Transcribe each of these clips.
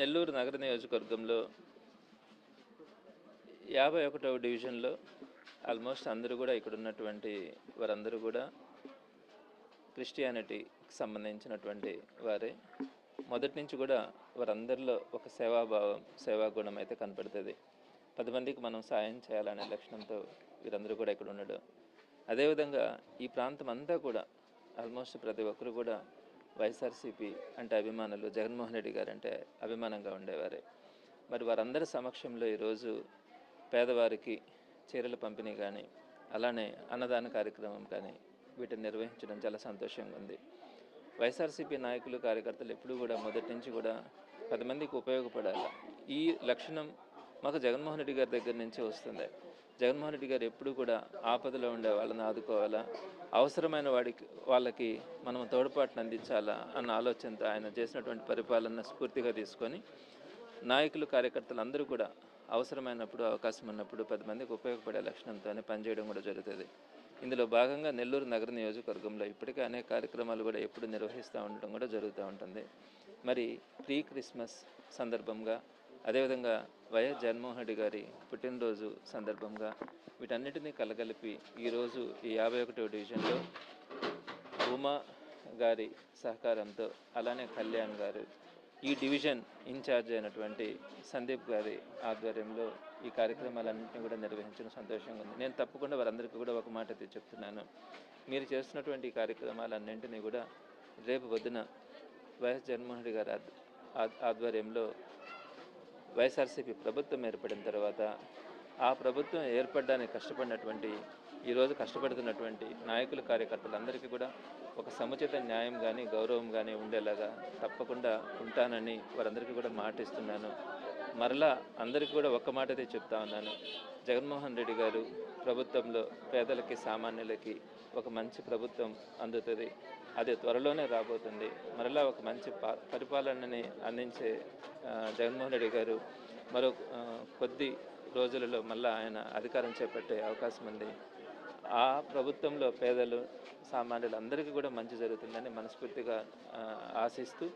నెల్లూరు నగర నియోజకవర్గంలో యాభై ఒకటవ డివిజన్లో ఆల్మోస్ట్ అందరూ కూడా ఇక్కడ ఉన్నటువంటి వారందరూ కూడా క్రిస్టియానిటీకి సంబంధించినటువంటి వారే. మొదటి నుంచి కూడా వారందరిలో ఒక సేవాభావం సేవా గుణం అయితే కనపడుతుంది. పది మందికి మనం సాయం చేయాలనే లక్షణంతో వీరందరూ కూడా ఇక్కడ ఉండడం. అదేవిధంగా ఈ ప్రాంతం అంతా కూడా ఆల్మోస్ట్ ప్రతి ఒక్కరు కూడా వైఎస్ఆర్సీపీ అంటే అభిమానులు జగన్మోహన్ రెడ్డి గారు అంటే అభిమానంగా ఉండేవారే. మరి వారందరి సమక్షంలో ఈరోజు పేదవారికి చీరల పంపిణీ కానీ అలానే అన్నదాన కార్యక్రమం కానీ వీటిని నిర్వహించడం చాలా సంతోషంగా ఉంది. వైఎస్ఆర్సీపీ నాయకులు కార్యకర్తలు ఎప్పుడూ కూడా మొదటి నుంచి కూడా పది మందికి ఉపయోగపడాలి? ఈ లక్షణం మాకు జగన్మోహన్ రెడ్డి గారి దగ్గర నుంచి వస్తుంది. జగన్మోహన్ రెడ్డి గారు ఎప్పుడు కూడా ఆపదలో ఉండే వాళ్ళని ఆదుకోవాలా? అవసరమైన వాడికి వాళ్ళకి మనం తోడ్పాటును అందించాలా అన్న ఆలోచనతో ఆయన చేసినటువంటి పరిపాలన స్ఫూర్తిగా తీసుకొని నాయకులు కార్యకర్తలు అందరూ కూడా అవసరమైనప్పుడు అవకాశం ఉన్నప్పుడు పది మందికి ఉపయోగపడే లక్షణంతోనే పనిచేయడం కూడా జరుగుతుంది. ఇందులో భాగంగా నెల్లూరు నగర నియోజకవర్గంలో ఇప్పటికే అనేక కార్యక్రమాలు కూడా ఎప్పుడు నిర్వహిస్తూ ఉండడం కూడా జరుగుతూ ఉంటుంది. మరి ప్రీ క్రిస్మస్ సందర్భంగా అదేవిధంగా వైఎస్ జగన్మోహన్ రెడ్డి గారి పుట్టినరోజు సందర్భంగా వీటన్నిటినీ కలగలిపి ఈరోజు ఈ యాభై ఒకటో డివిజన్లో ఉమా గారి సహకారంతో అలానే కళ్యాణ్ గారు ఈ డివిజన్ ఇన్ఛార్జ్ అయినటువంటి సందీప్ గారి ఆధ్వర్యంలో ఈ కార్యక్రమాలన్నింటినీ కూడా నిర్వహించడం సంతోషంగా ఉంది. నేను తప్పకుండా వారందరికీ కూడా ఒక మాట అయితే చెప్తున్నాను. మీరు చేస్తున్నటువంటి ఈ కార్యక్రమాలన్నింటినీ కూడా రేపు వద్దున వైఎస్ జగన్మోహన్ రెడ్డి గారి ఆధ్వర్యంలో వైఎస్ఆర్సీపీ ప్రభుత్వం ఏర్పడిన తర్వాత ఆ ప్రభుత్వం ఏర్పడడానికి కష్టపడినటువంటి ఈరోజు కష్టపడుతున్నటువంటి నాయకులు కార్యకర్తలందరికీ కూడా ఒక సముచిత న్యాయం కానీ గౌరవం కానీ ఉండేలాగా తప్పకుండా ఉంటానని వారందరికీ కూడా మాటిస్తున్నాను మరలా అందరికీ కూడా ఒక్క మాట అయితే చెప్తా ఉన్నాను. జగన్మోహన్ రెడ్డి గారు ప్రభుత్వంలో పేదలకి సామాన్యులకి ఒక మంచి ప్రభుత్వం అందుతుంది. అది త్వరలోనే రాబోతుంది. మరలా ఒక మంచి పా పరిపాలనని అందించే జగన్మోహన్ రెడ్డి గారు మరో కొద్ది రోజులలో మళ్ళా ఆయన అధికారం చేపట్టే అవకాశం ఉంది. ఆ ప్రభుత్వంలో పేదలు సామాన్యులు అందరికీ కూడా మంచి జరుగుతుందని మనస్ఫూర్తిగా ఆశిస్తూ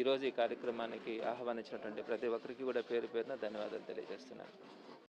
ఈరోజు ఈ కార్యక్రమానికి ఆహ్వానించినటువంటి ప్రతి ఒక్కరికి కూడా పేరు పేరున ధన్యవాదాలు తెలియజేస్తున్నాను.